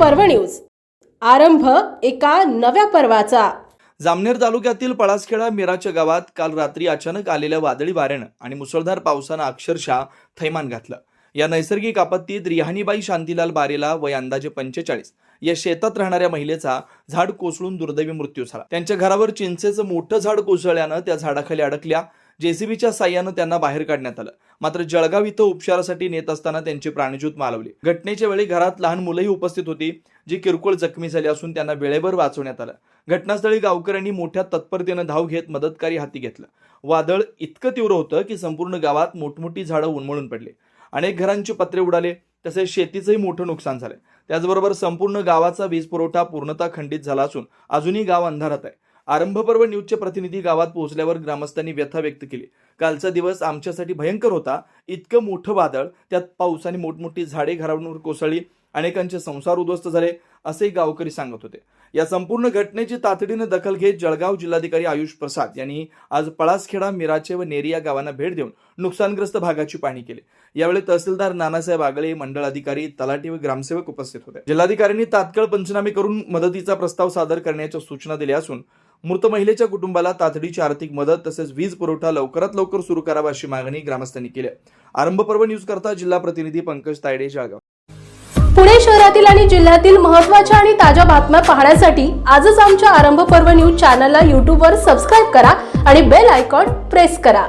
पर्व न्यूज. आरंभ एका नव्या पर्वाचा. जामनेर तालुक्यातील पळासखेडा मिराच्या गावात काल रात्री अचानक आलेल्या वादळी वाऱ्यानं आणि मुसळधार पावसानं अक्षरशः थैमान घातलं. या नैसर्गिक आपत्तीत रिहानीबाई शांतीलाल बारेला वय अंदाजे पंचेचाळीस. या शेतात राहणाऱ्या महिलेचा झाड कोसळून दुर्दैवी मृत्यू झाला. त्यांच्या घरावर चिंचेचं मोठं झाड कोसळल्यानं त्या झाडाखाली अडकल्या. जेसीबीच्या साह्यानं त्यांना बाहेर काढण्यात आलं. मात्र जळगाव इथं उपचारासाठी नेत असताना त्यांची प्राणज्योत मालवली. घटनेच्या वेळी घरात लहान मुलंही उपस्थित होती जी किरकोळ जखमी झाली असून त्यांना वेळेवर वाचवण्यात आलं. घटनास्थळी गावकऱ्यांनी मोठ्या तत्परतेनं धाव घेत मदतकारी हाती घेतलं. वादळ इतकं तीव्र होतं की संपूर्ण गावात मोठमोठी झाडं उन्मळून पडली. अनेक घरांचे पत्रे उडाले तसेच शेतीचंही मोठं नुकसान झालं. त्याचबरोबर संपूर्ण गावाचा वीज पुरवठा पूर्णतः खंडित झाला असून अजूनही गाव अंधारात आहे. आरंभपर्व न्यूजचे प्रतिनिधी गावात पोहोचल्यावर ग्रामस्थांनी व्यथा व्यक्त केली. कालचा दिवस आमच्यासाठी भयंकर होता. इतकं मोठं वादळ त्यात पाऊस आणि मोठमोठी झाडे घरावर कोसळली. अनेकांचे संसार उद्ध्वस्त झाले असे गावकरी सांगत होते. या संपूर्ण घटनेची तातडीनं दखल घेत जळगाव जिल्हाधिकारी आयुष प्रसाद यांनी आज पळासखेडा मिराचे व नेरी या गावांना भेट देऊन नुकसानग्रस्त भागाची पाहणी केली. यावेळी तहसीलदार नानासाहेब आगळे मंडळ अधिकारी तलाठी व ग्रामसेवक उपस्थित होते. जिल्हाधिकाऱ्यांनी तात्काळ पंचनामे करून मदतीचा प्रस्ताव सादर करण्याच्या सूचना दिल्या असून मृत महिलेच्या कुटुंबाला तातडीची आर्थिक मदत तसेच वीज पुरवठा लवकरात लवकर सुरू करावा अशी मागणी ग्रामस्थांनी केली आरंभ पर्व न्यूज करता जिल्हा प्रतिनिधी पंकज तायडे जळगाव. पुणे शहरातील आणि जिल्ह्यातील महत्त्वाच्या आणि ताज्या बातम्या पाहण्यासाठी आजच आमच्या आरंभ पर्व न्यूज चॅनलला यूट्यूबवर सबस्क्राईब करा आणि बेल आयकॉन प्रेस करा.